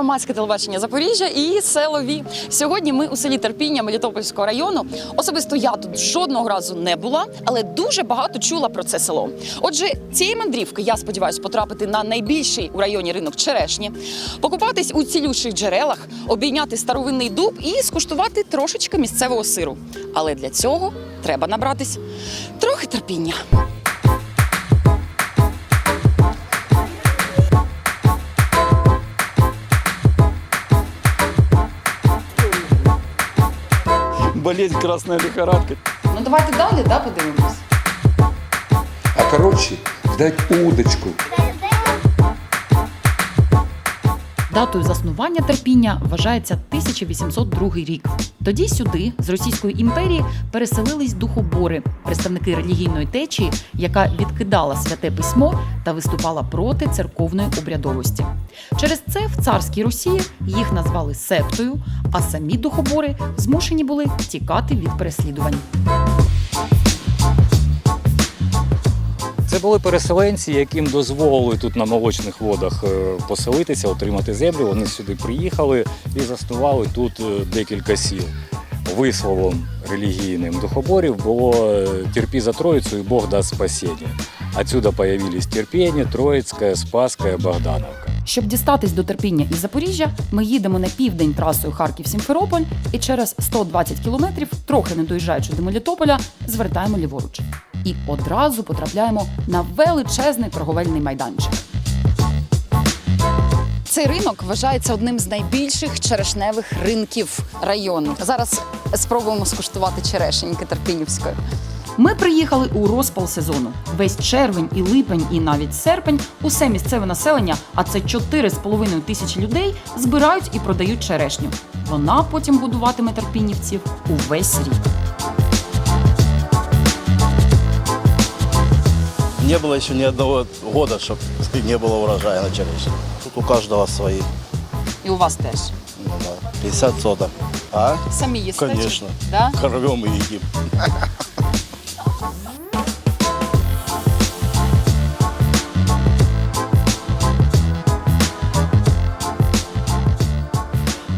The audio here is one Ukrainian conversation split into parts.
громадське телебачення Запоріжжя і селові. Сьогодні ми у селі Терпіння Мелітопольського району. Особисто я тут жодного разу не була, але дуже багато чула про це село. Отже, цієї мандрівки я сподіваюся потрапити на найбільший у районі ринок черешні, покупатись у цілющих джерелах, обійняти старовинний дуб і скуштувати трошечки місцевого сиру. Але для цього треба набратись трохи терпіння. Болезнь красная лихорадка. Ну давайте далі, да, подивимось. А коротше, дать удочку. Датою заснування терпіння вважається 1802 рік. Тоді сюди, з Російської імперії, переселились духобори, представники релігійної течії, яка відкидала святе письмо та виступала проти церковної обрядовості. Через це в царській Росії їх назвали сектою, а самі духобори змушені були тікати від переслідувань. Були переселенці, яким дозволили тут на молочних водах е, поселитися, отримати землю. Вони сюди приїхали і заснували тут е, декілька сіл. Висловом релігійним духоборів було е, «терпи за Троїцю і Бог дасть спасіння». Отсюда появились Терпіння, Троїцька, Спаска, Богдановка. Щоб дістатись до терпіння із Запоріжжя, ми їдемо на південь трасою Харків-Сімферополь і через 120 кілометрів, трохи не доїжджаючи до Мелітополя, звертаємо ліворуч. І одразу потрапляємо на величезний торговельний майданчик. Цей ринок вважається одним з найбільших черешневих ринків району. Зараз спробуємо скуштувати черешеньки Терпінівської. Ми приїхали у розпал сезону. Весь червень і липень, і навіть серпень усе місцеве населення, а це 4,5 тисячі людей, збирають і продають черешню. Вона потім будуватиме терпінівців увесь рік. Не было еще ни одного года, чтобы не было урожая на черешне. Тут у каждого свои. І у вас теж. Ну, да, 50 соток. А? Самі їсте? чи- Конечно. Да? Корвем и едим.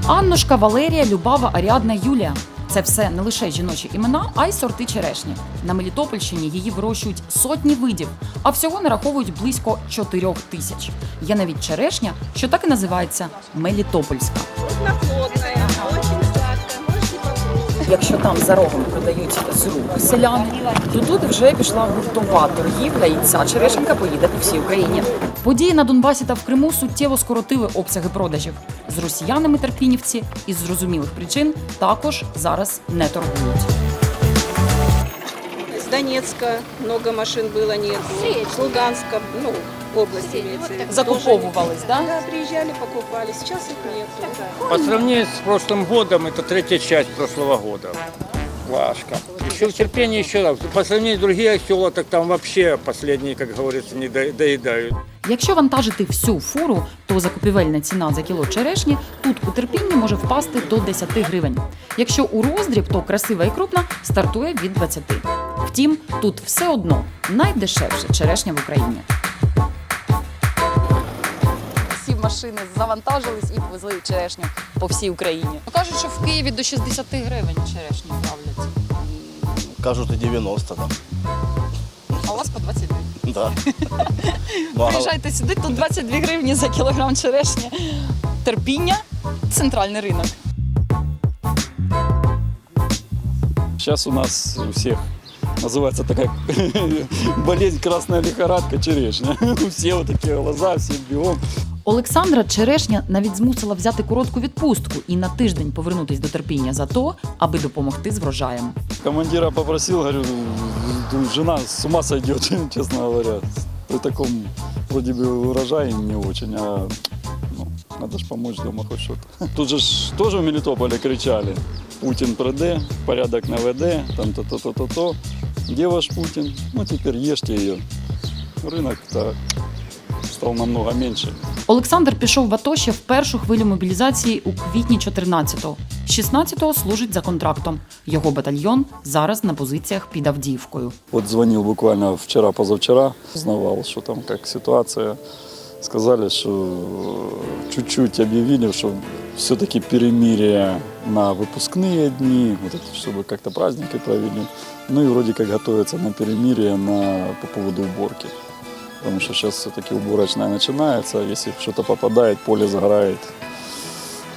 Аннушка, Валерія, Любава, Аріадна, Юлія. Це все не лише жіночі імена, а й сорти черешні. На Мелітопольщині її вирощують сотні видів, а всього нараховують близько чотирьох тисяч. Є навіть черешня, що так і називається Мелітопольська. Якщо там за рогом продають з рук селяни, то тут вже пішла гуртова торгівля, і ця черешенка поїде по всій Україні. Події на Донбасі та в Криму суттєво скоротили обсяги продажів. З росіянами терпінівці із зрозумілих причин також зараз не торгують. С Донецка много машин было, нету. С Луганска, ну, область имеется. в виду, Закуповывалось, тоже да? нет. Да, приезжали, покупали. Сейчас их нету. По сравнению с прошлым годом, это третья часть прошлого года. Плашка. Еще в терпении еще раз. По сравнению с другими села, так там вообще последние, как говорится, не до- доедают. Якщо вантажити всю фуру, то закупівельна ціна за кіло черешні тут у терпінні може впасти до 10 гривень. Якщо у роздріб, то красива і крупна стартує від 20. Втім, тут все одно найдешевша черешня в Україні. Всі машини завантажились і повезли черешню по всій Україні. Кажуть, що в Києві до 60 гривень черешню правлять, Кажут и 90, да. а у вас по 22. Да. Ну, Приїжджайте сюди, тут 22 гривні за кілограм черешні. Терпіння, центральний ринок. Сейчас у нас у всех называется такая болезнь красная лихорадка черешня. Все вот такие глаза, все бегом. Олександра Черешня навіть змусила взяти коротку відпустку і на тиждень повернутись до терпіння за то, аби допомогти з врожаєм. Командира попросил, говорю, «Ну, жена с ума сойдет, честно говоря. При таком вроде бы урожае не очень, а ну, надо же помочь дома хоть что-то. Тут же ж тоже в Мелитополе кричали, Путин приде, порядок наведе, там то-то-то-то-то. Где ваш Путин? Ну теперь ешьте ее. Рынок-то стал намного меньше. Олександр пішов в АТО ще в першу хвилю мобілізації у квітні 14-го. 16-го служить за контрактом. Його батальйон зараз на позиціях під Авдіївкою. Вот звонил буквально вчера-позавчера, узнавал, что там, как ситуация. сказали, что э, чуть-чуть объявили, что все-таки перемирие на выпускные дни, вот это, чтобы как-то праздники провели. Ну и вроде как готовятся на перемирие на, по поводу уборки. Потому что сейчас все-таки уборочная начинается, если что-то попадает, поле загорает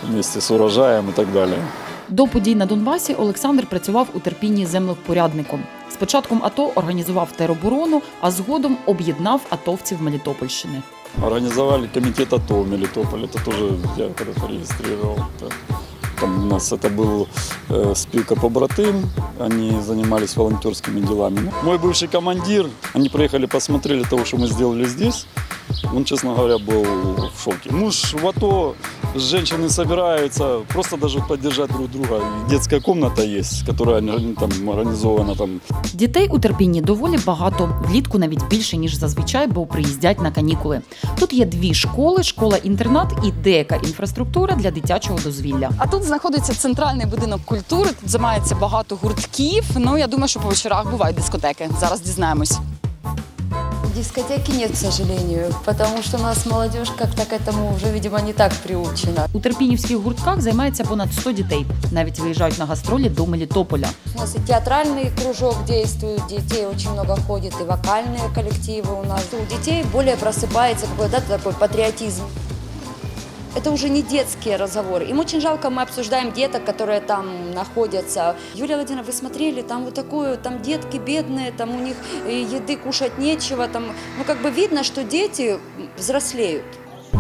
вместе с урожаем и так далее. До подій на Донбасі Олександр працював у терпінні землевпорядником. З початком АТО організував тероборону, а згодом об'єднав атовців Мелітопольщини. Организовали комитет АТО в Мелитополе. Это тоже я когда-то регистрировал. Да. Там у нас это был э, спилка побратым. Они занимались волонтерскими делами. Ну, Мой бывший командир, они приехали, посмотрели того, что мы сделали здесь. Он, честно говоря, был в шоке. Муж в АТО, женщины собираются, просто даже поддержать друг друга. Детская комната есть, которая там организована там Дітей у терпінні доволі багато, влітку навіть більше ніж зазвичай, бо приїздять на канікули. Тут є дві школи, школа-інтернат і деяка інфраструктура для дитячого дозвілля. А тут знаходиться центральний будинок культури. Тут займається багато гуртків. Ну я думаю, що по вечорах бувають дискотеки. Зараз дізнаємось. Дискотеки нет, к сожалению, потому что у нас молодежь как-то к этому уже, видимо, не так приучена. У терпінівських гуртках займається понад 100 дітей. Навіть виїжджають на гастролі до Мелітополя. У нас и театральный кружок действует, детей очень много ходит, и вокальные коллективы у нас. У детей более просыпается какой-то да, такой патриотизм. Это уже не детские разговоры. Им очень жалко, мы обсуждаем деток, которые там находятся. Юлия Владимировна, вы смотрели, там вот такое, там детки бедные, там у них э, еды кушать нечего. Там, ну, как бы видно, что дети взрослеют.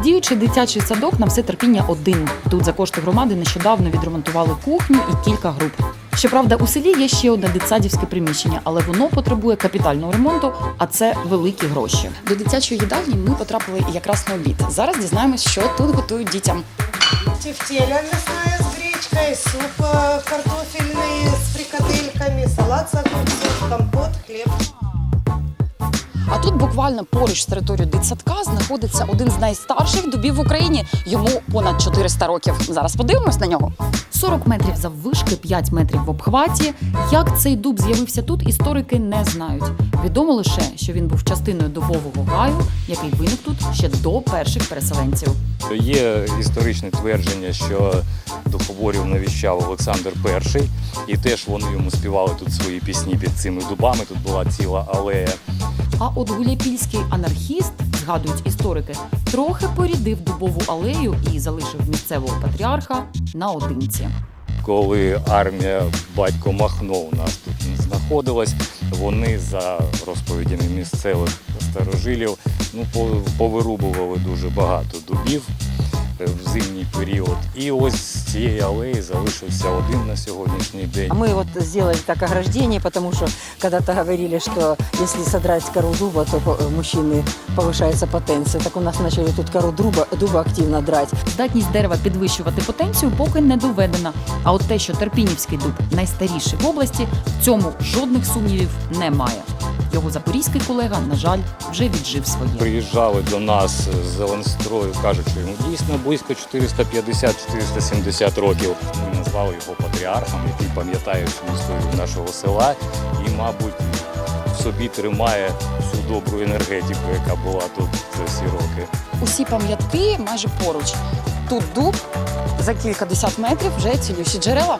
Діючий дитячий садок на все терпіння один. Тут за кошти громади нещодавно відремонтували кухню і кілька груп. Щоправда, у селі є ще одне дитсадівське приміщення, але воно потребує капітального ремонту, а це великі гроші. До дитячої їдальні ми потрапили якраз на обід. Зараз дізнаємось, що тут готують дітям. Тефтеля м'ясна з гречкой, суп картофельний з с фрикадельками, салат з огурцом, компот, хлеб. А тут буквально поруч з територією дитсадка знаходиться один з найстарших дубів в Україні. Йому понад 400 років. Зараз подивимось на нього. 40 метрів заввишки, 5 метрів в обхваті. Як цей дуб з'явився тут, історики не знають. Відомо лише, що він був частиною дубового гаю, який виник тут ще до перших переселенців. Є історичне твердження, що духоборів навіщав Олександр І, і теж вони йому співали тут свої пісні під цими дубами. Тут була ціла алея. А от гуляпільський анархіст, згадують історики, трохи порідив дубову алею і залишив місцевого патріарха наодинці. Коли армія батько Махно у нас тут знаходилась, вони за розповідями місцевих старожилів ну, повирубували дуже багато дубів в зимній період. І ось з цієї алеї залишився один на сьогоднішній день. Мы вот сделали так ограждение, потому что когда-то говорили, что если содрать кору дуба, то э, у мужчины повышается потенция. Так у нас начали тут кору дуба, дуба активно драть. Здатність дерева підвищувати потенцію поки не доведена. А от те, що Терпінівський дуб найстаріший в області, в цьому жодних сумнівів немає. Його запорізький колега, на жаль, вже віджив своє. Приїжджали до нас з Зеленстрою, кажуть, що йому дійсно близько 450-470 років. Ми назвали його патріархом, який пам'ятає всю історію нашого села і, мабуть, в собі тримає всю добру енергетику, яка була тут за всі роки. Усі пам'ятки майже поруч. Тут дуб за кілька десят метрів вже цілющі джерела.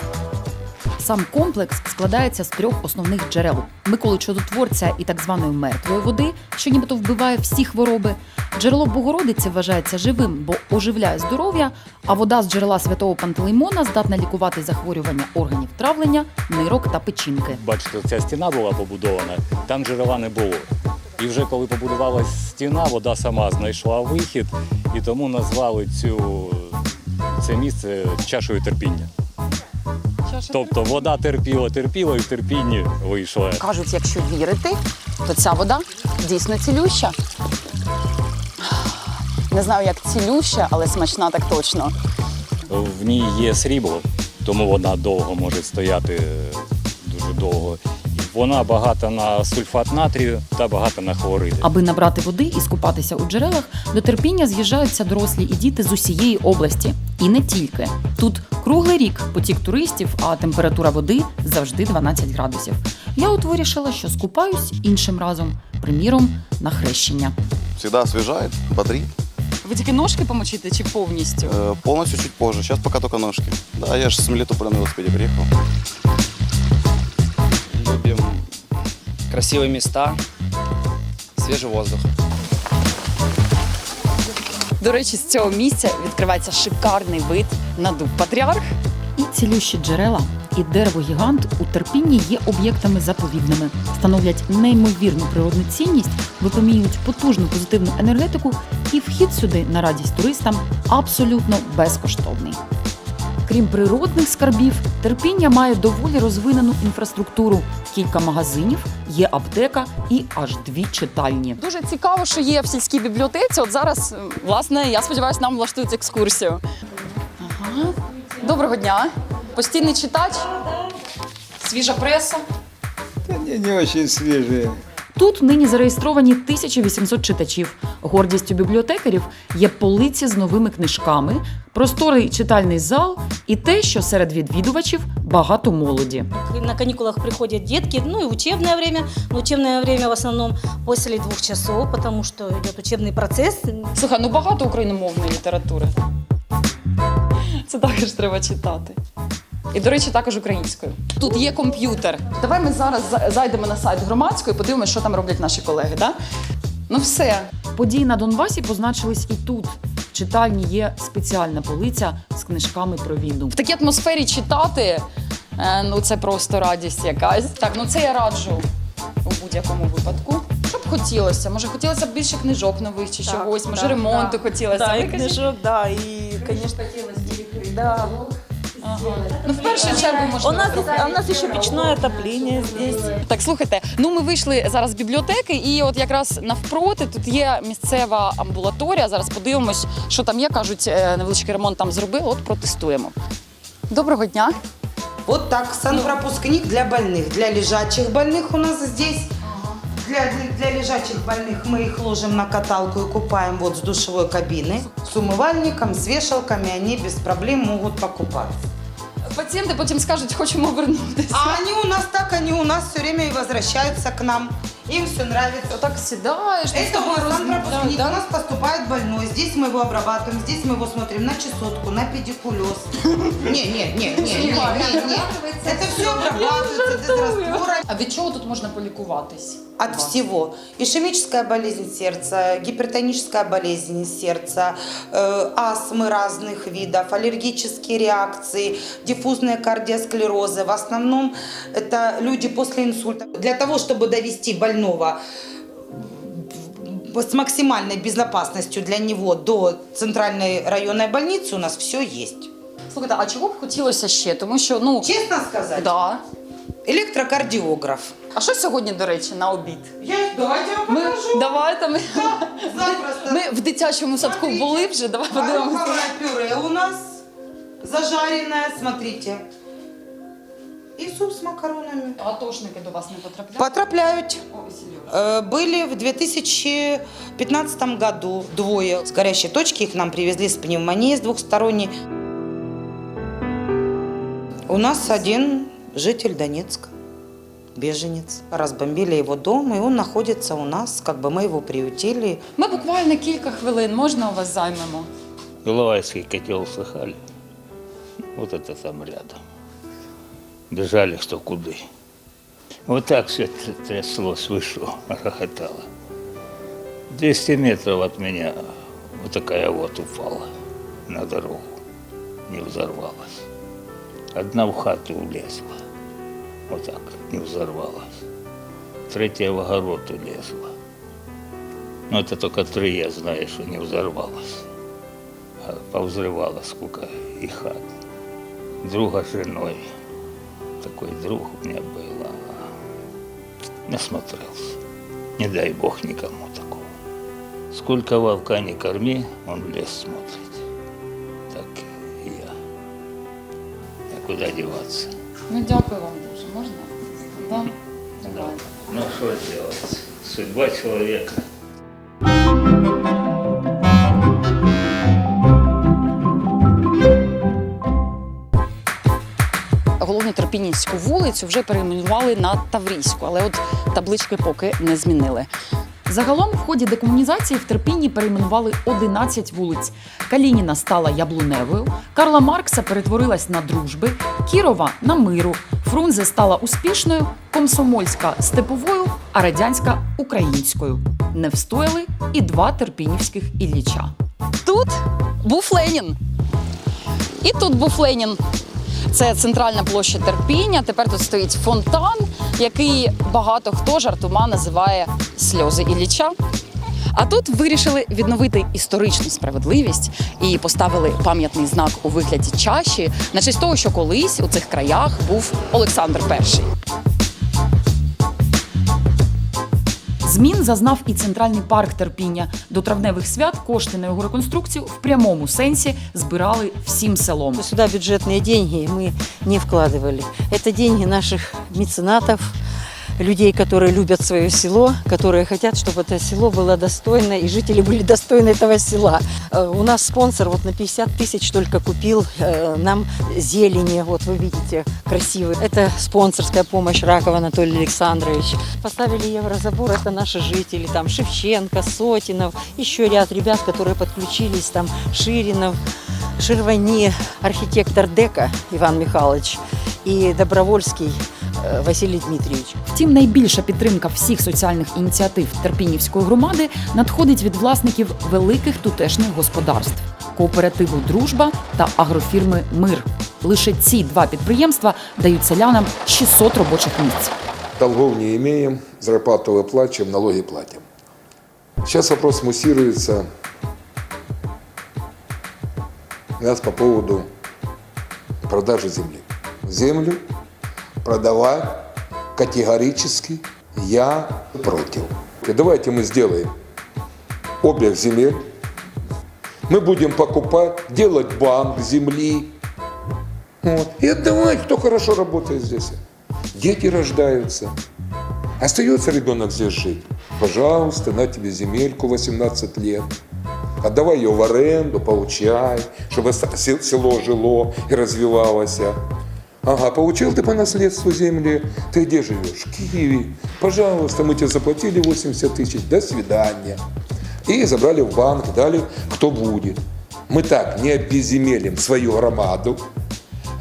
Сам комплекс складається з трьох основних джерел: Миколи Чудотворця і так званої мертвої води, що нібито вбиває всі хвороби. Джерело Богородиці вважається живим, бо оживляє здоров'я. А вода з джерела святого Пантелеймона здатна лікувати захворювання органів травлення, нирок та печінки. Бачите, ця стіна була побудована, там джерела не було. І вже коли побудувалась стіна, вода сама знайшла вихід, і тому назвали цю, це місце чашою терпіння. Тобто вода терпіла, терпіла і в терпінні вийшла. Кажуть, якщо вірити, то ця вода дійсно цілюща. Не знаю, як цілюща, але смачна так точно. В ній є срібло, тому вона довго може стояти е, дуже довго. Вона багата на сульфат натрію та багата на хлориди. Аби набрати води і скупатися у джерелах, до терпіння з'їжджаються дорослі і діти з усієї області. І не тільки. Тут круглий рік потік туристів, а температура води завжди 12 градусів. Я от вирішила, що скупаюсь іншим разом, приміром, на хрещення. всегда освежает, бодрит. Ви тільки ножки помочите чи повністю? Э, полностью чуть позже. Сейчас пока только ножки. Да, я же с Мелитополя на велосипеде приехал. Любим красивые места, свежий воздух. До речі, з цього місця відкривається шикарний вид на дуб Патріарх. І цілющі джерела, і дерево-гігант у терпінні є об'єктами заповідними, становлять неймовірну природну цінність, випромінюють потужну позитивну енергетику, і вхід сюди на радість туристам абсолютно безкоштовний. Крім природних скарбів, терпіння має доволі розвинену інфраструктуру, кілька магазинів, є аптека і аж дві читальні. Дуже цікаво, що є в сільській бібліотеці. От зараз, власне, я сподіваюся, нам влаштують екскурсію. Ага. Доброго дня. Постійний читач. Свіжа преса. Не, не очень свежие. Тут нині зареєстровані 1800 читачів. Гордістю бібліотекарів є полиці з новими книжками, просторий читальний зал і те, що серед відвідувачів багато молоді. На каникулах приходят детки, ну и учебное время. Но учебное время в основном после двух часов, потому что идет учебный процесс. Слухай, ну багато україномовної літератури. Це також треба читати. І, до речі, також українською. Тут є комп'ютер. Давай ми зараз зайдемо на сайт громадської і подивимося, що там роблять наші колеги. Да? Ну все. Події на Донбасі позначились і тут. В читальні є спеціальна полиця з книжками про війну. В такій атмосфері читати е, ну це просто радість якась. Так, ну це я раджу у будь-якому випадку. Що б хотілося? Може, хотілося б більше книжок нових чи чогось, може, ремонту хотілося. Ви кажіть? да, и, конечно, да. Ага. Ну, в першу чергу можна. У нас, зробити. а у нас еще печное отопление здесь. Так, слухайте, ну ми вийшли зараз з бібліотеки, і от якраз навпроти тут є місцева амбулаторія. Зараз подивимось, що там є. Кажуть, е, невеличкий ремонт там зробили. От протестуємо. Доброго дня. Вот так, санпропускник для больных. Для лежачих больных у нас здесь. Для, для лежачих больных мы их ложим на каталку и купаем вот с душевой кабины. С умывальником, с вешалками они без проблем могут покупаться. Пацієнти потім скажуть, хочемо вернутися. А они у нас так, они у нас все время и возвращаются к нам. Им все нравится. Так сідаєш, ми з Это у тобою нас розмовляємо, санпропускник. да? У нас поступает больной. Здесь мы его обрабатываем, здесь мы его смотрим на чесотку, на педикулез. Не, не, не, не, не, не, не. Это все обрабатывается дезраствором. А від чого тут можна полікуватись? От всего. Ишемическая болезнь сердца, гипертоническая болезнь сердца, э, астмы разных видов, аллергические реакции, диффузные кардиосклерозы. В основном это люди после инсульта. Для того, чтобы довести больного с максимальной безопасностью для него до центральной районной больницы у нас все есть. Слухайте, а чого б хотілося ще? Тому що, ну, Честно сказать, да. электрокардиограф. А що сьогодні, до речі, на обід? Я, давайте я вам Ми, покажу. давайте ми, Запросто. ми в дитячому садку були вже, давай подивимося. Гороховое пюре у нас зажаренное, смотрите И суп с макаронами. Атошники до вас не потрапляють? Потрапляют. Ой, Серьёзно. Э, Были в 2015 году двое с горящей точки. Их нам привезли с пневмонией с двухсторонней. У нас один житель Донецка, беженец. Разбомбили его дом, и он находится у нас, как бы мы его приютили. Ми буквально кілька хвилин. Можна у вас займемо? Иловайский котел слыхали? Вот это там рядом. Бежали кто куды. Вот так все тряслось, вышло, рохотало. 200 метров от меня вот такая вот упала на дорогу. Не взорвалась. Одна в хату влезла. Вот так, не взорвалась. Третья в огород улезла. Но это только три, я знаю, что не взорвалась. А повзрывала сколько и хат. Друга с женой. Такой друг у меня был. а Насмотрелся. Не дай бог никому такого. Сколько волка не корми, он в лес смотрит. Так и я. А куда деваться? Ну дякую вам дуже. Можна? Да? Давай. Ну что делать? Судьба человека. Головну Терпінінську вулицю вже перейменували на Таврійську, але от таблички поки не змінили. Загалом в ході декомунізації в Терпінні перейменували 11 вулиць. Калініна стала Яблуневою, Карла Маркса перетворилась на дружби, Кірова на миру, Фрунзе стала успішною, Комсомольська степовою, а радянська українською. Не встояли і два терпінівських Ілліча. Тут був Ленін. І тут був Ленін. Це центральна площа терпіння. Тепер тут стоїть фонтан, який багато хто жартома називає сльози Ілліча. А тут вирішили відновити історичну справедливість і поставили пам'ятний знак у вигляді чаші на честь того, що колись у цих краях був Олександр І. Змін зазнав і центральний парк терпіння. До травневих свят кошти на його реконструкцію в прямому сенсі збирали всім селом. Сюда бюджетные деньги мы не вкладывали. Это деньги наших меценатов, людей, которые любят свое село, которые хотят, чтобы это село было достойно, и жители были достойны этого села. Э, У нас спонсор вот на 50 тысяч только купил э, нам зелени, вот вы видите, красивый. Это спонсорская помощь Ракова Анатолий Александрович. Поставили еврозабор, это наши жители, там Шевченко, Сотинов, еще ряд ребят, которые подключились, там Ширинов, Ширвани, архитектор Дека Иван Михайлович и Добровольский э, Василий Дмитриевич. Втім, найбільша підтримка всіх соціальних ініціатив Терпінівської громади надходить від власників великих тутешніх господарств кооперативу Дружба та агрофірми Мир. Лише ці два підприємства дають селянам 600 робочих місць. Долгов не имеем, зарплату выплачиваем, налоги платим. Сейчас вопрос муссируется нас по поводу продажи земли. Землю продавать категорически я против. И давайте мы сделаем обег земель. Мы будем покупать, делать банк земли. Вот. И отдавать, кто хорошо работает здесь. Дети рождаются. Остается ребенок здесь жить. Пожалуйста, на тебе земельку 18 лет. Отдавай ее в аренду, получай, чтобы село жило и развивалось. Ага, получил ты по наследству земли, ты где живешь? В Киеве. Пожалуйста, мы тебе заплатили 80 тысяч, до свидания. И забрали в банк, дали кто будет. Мы так не обезземелим свою громаду,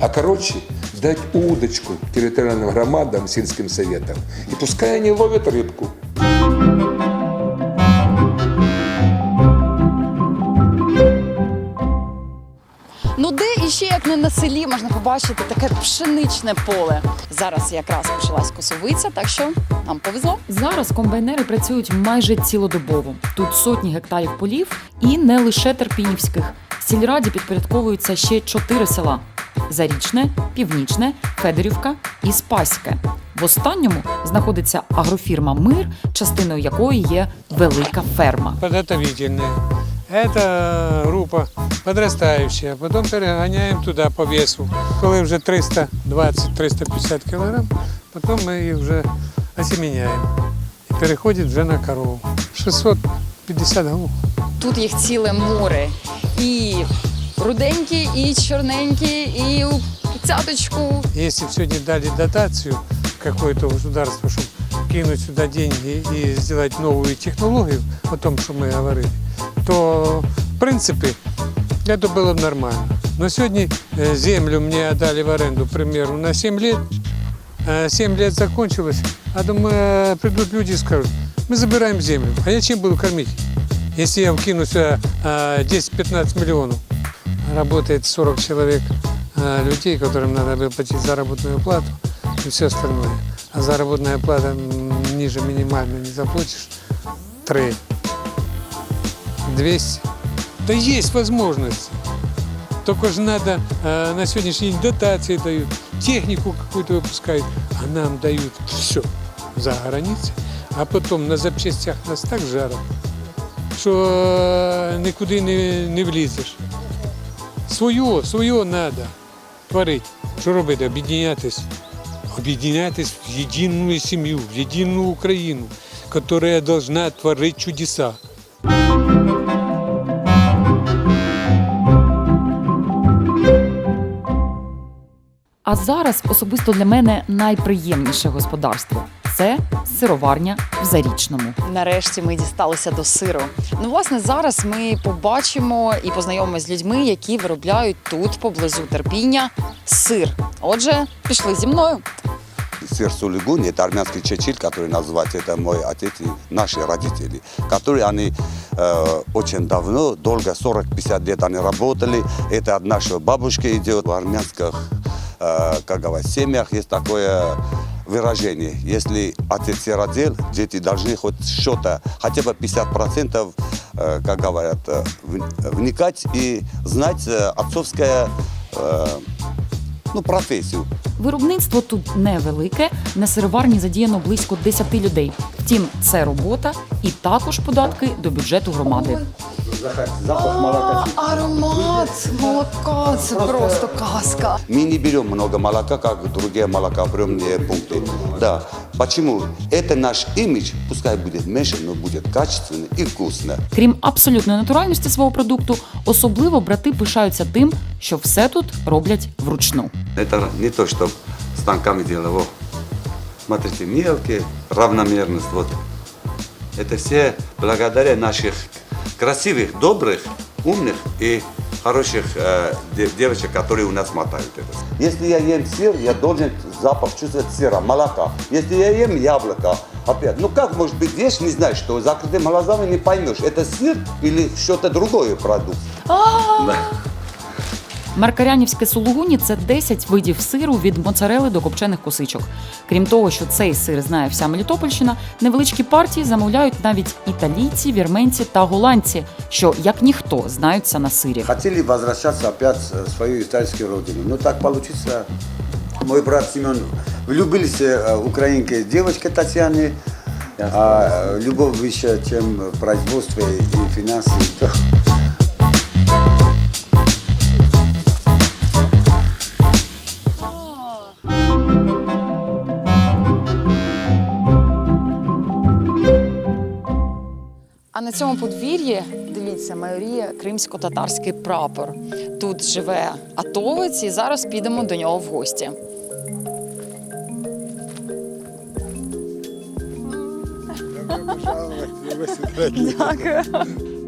а короче, дать удочку территориальным громадам, сельским советам. И пускай они ловят рыбку. Ну де іще, як не на селі, можна побачити таке пшеничне поле. Зараз якраз почалась косовиця, так що нам повезло. Зараз комбайнери працюють майже цілодобово. Тут сотні гектарів полів і не лише терпінівських. Сільраді підпорядковуються ще чотири села: Зарічне, Північне, Федорівка і Спаське. В останньому знаходиться агрофірма Мир, частиною якої є велика ферма. Подготовительные. Это группа подрастающая. Потом перегоняем туда по весу. Коли вже 320-350 килограмм, потом мы их вже осеменяем. І переходить вже на корову. 650 голов. Тут їх ціле море. І руденькі, і чорненькі, і у цяточку. Если бы сегодня дали дотацию какое-то государство, чтобы кинуть сюда деньги и сделать новую технологию, о том, что мы говорили, то, в принципе, это было бы нормально. Но сегодня э, землю мне отдали в аренду, к примеру, на 7 лет. Э, 7 лет закончилось, а думаю, э, придут люди и скажут, мы забираем землю. А я чем буду кормить? Если я вкину сюда э, 10-15 миллионов, работает 40 человек э, людей, которым надо выплатить заработную плату и все остальное. А заработная плата ниже минимальной не заплатишь. Три. 200. Да есть возможность. Только же надо, э, на сегодняшний день дотации дают, технику какую-то выпускают, а нам дают все за границей, а потом на запчастях нас так жарят, що е, нікуди не, не влізеш. Своє, своє треба творити. Що робити? Об'єднатися. Об'єднатися в єдину сім'ю, в єдину Україну, яка должна творити чудеса. А зараз особисто для мене найприємніше господарство це сироварня в Зарічному. Нарешті ми дісталися до сиру. Ну, власне, зараз ми побачимо і познайомимося з людьми, які виробляють тут поблизу терпіння сир. Отже, пішли зі мною. Сыр сулигун, это армянский чечиль, который называется, это мой отец и наши родители, которые они э, очень давно, долго, 40-50 лет они работали. Это от нашей бабушки идет. В армянских, э, как говорят, семьях есть такое выражение. Если отец сиротел, дети должны хоть что-то, хотя бы 50%, э, как говорят, э, в- вникать и знать э, отцовское, э, ну, профессию. Виробництво тут невелике. На сироварні задіяно близько 10 людей. Втім, це робота і також податки до бюджету громади. Аромат молока це просто казка. Мы не берем много молока, как другие молокоприемные пункты. Да. Почему? Это наш имидж, пускай будет меньше, но будет качественно и вкусно. Крім абсолютної натуральності свого продукту, особливо брати пишаються тим, що все тут роблять вручну. Это не то, что станками делал. Во. Смотрите, мелкие, равномерность. Вот. Это все благодаря наших красивых, добрых, умных и хороших э, де- девочек, которые у нас мотают это. Если я ем сыр, я должен запах чувствовать сыра, молока. Если я ем яблоко, опять, ну как может быть, ешь, не знаешь, что закрытыми глазами не поймешь, это сыр или что-то другое продукт. Да. Маркарянівське сулугуні це 10 видів сиру від моцарели до копчених косичок. Крім того, що цей сир знає вся Мелітопольщина, невеличкі партії замовляють навіть італійці, вірменці та голландці, що як ніхто знаються на сирі. Хотели возвращаться опять в свою историческую родину. Но так получится. Мой брат Семен влюбился э, в украинской девочке Татьяне. А э, любовь выше, чем производство и финансы. цьому подвір'ї, дивіться, майоріє кримсько-татарський прапор. Тут живе атовець, і зараз підемо до нього в гості. Дякую.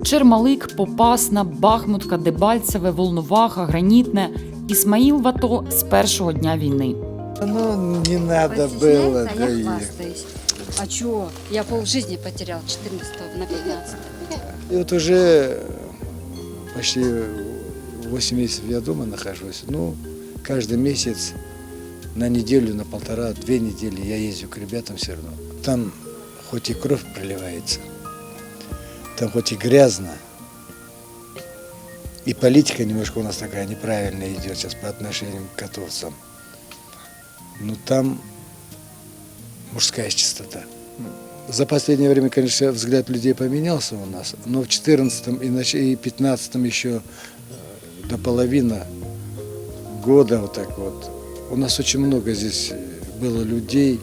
Чермалик, Попасна, Бахмутка, Дебальцеве, Волноваха, Гранітне. Ісмаїл в АТО з першого дня війни. Ну, не надо было. А чё? Я полжизни потерял 14 на 15. И вот уже почти 8 месяцев я дома нахожусь. Ну, каждый месяц на неделю, на полтора, две недели я езжу к ребятам все равно. Там хоть и кровь проливается, там хоть и грязно, и политика немножко у нас такая неправильная идет сейчас по отношению к котовцам. Но там мужская чистота. За последнее время, конечно, взгляд людей поменялся у нас, но в 14 и нач- и 15 еще э, до половины года вот так вот. У нас очень много здесь э, было людей,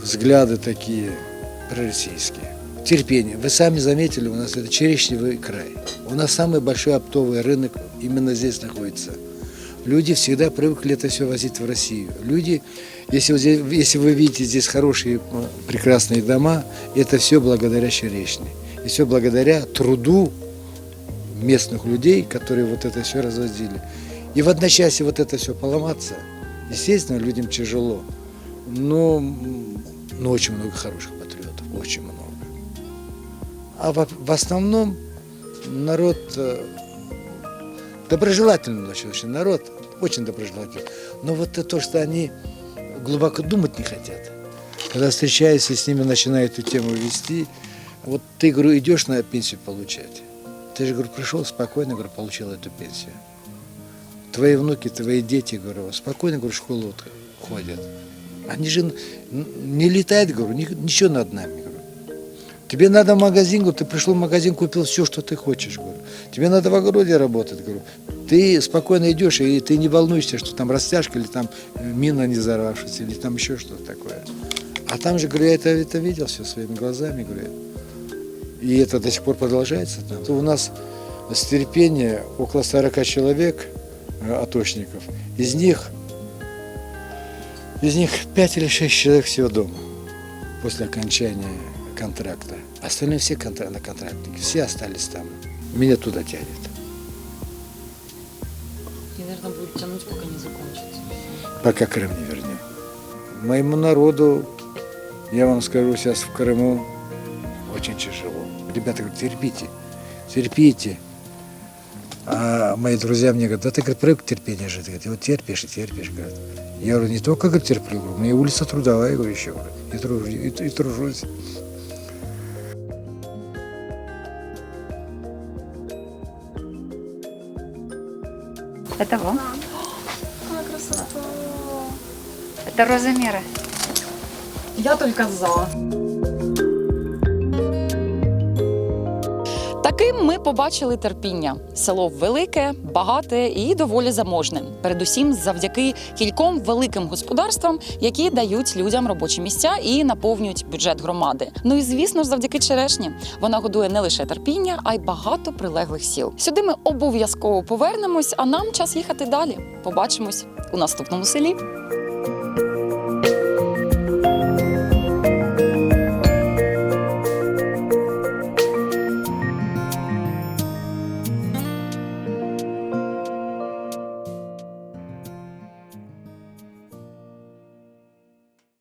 взгляды такие пророссийские. Терпение. Вы сами заметили, у нас это черешневый край. У нас самый большой оптовый рынок именно здесь находится. Люди всегда привыкли это все возить в Россию. Люди, если, здесь- если вы видите здесь хорошие, э, прекрасные дома, это все благодаря черешне. И все благодаря труду местных людей, которые вот это все развозили. И в одночасье вот это все поломаться, естественно, людям тяжело. Но, но очень много хороших патриотов, очень много. А в, в основном народ э, доброжелательный очень народ, очень доброжелательный. Но вот это то, что они глубоко думать не хотят. Когда встречаешься с ними, начинаю эту тему вести, вот ты, говорю, идешь на пенсию получать. Ты же, говорю, пришел спокойно, говорю, получил эту пенсию. Твои внуки, твои дети, говорю, спокойно, говорю, в школу ходят. Они же не летают, говорю, ни- ничего над нами, говорю. Тебе надо в магазин, говорю, ты пришел в магазин, купил все, что ты хочешь, говорю. Тебе надо в огороде работать, говорю. Ты спокойно идешь, и ты не волнуешься, что там растяжка, или там э, мина не взорвавшаяся, или там еще что-то такое. А там же, говорю, я это, это видел все своими глазами, говорю. И это до сих пор продолжается там. То у нас с терпения около 40 человек, э, атошников. Из них, из них 5 или 6 человек всего дома. после окончания контракта. Остальные все контра- на контрактники, все остались там. Меня туда тянет. Тянуть, пока не закончится. пока Крым не вернем. Моему народу, я вам скажу, сейчас в Крыму очень тяжело. Ребята говорят, терпите, терпите. А мои друзья мне говорят, да ты, говорит, привык к терпению жить. Говорят, и вот терпишь и терпишь, говорят. Я говорю, не только говорит, терплю, говорю, у меня улица трудовая, говорю, еще, говорю, и, тружу, и, и тружусь. Это вам? Это роза мира. Я только за. Таким ми побачили терпіння. Село велике, багате і доволі заможне. Передусім, завдяки кільком великим господарствам, які дають людям робочі місця і наповнюють бюджет громади. Ну і звісно ж, завдяки черешні вона годує не лише терпіння, а й багато прилеглих сіл. Сюди ми обов'язково повернемось, а нам час їхати далі. Побачимось у наступному селі.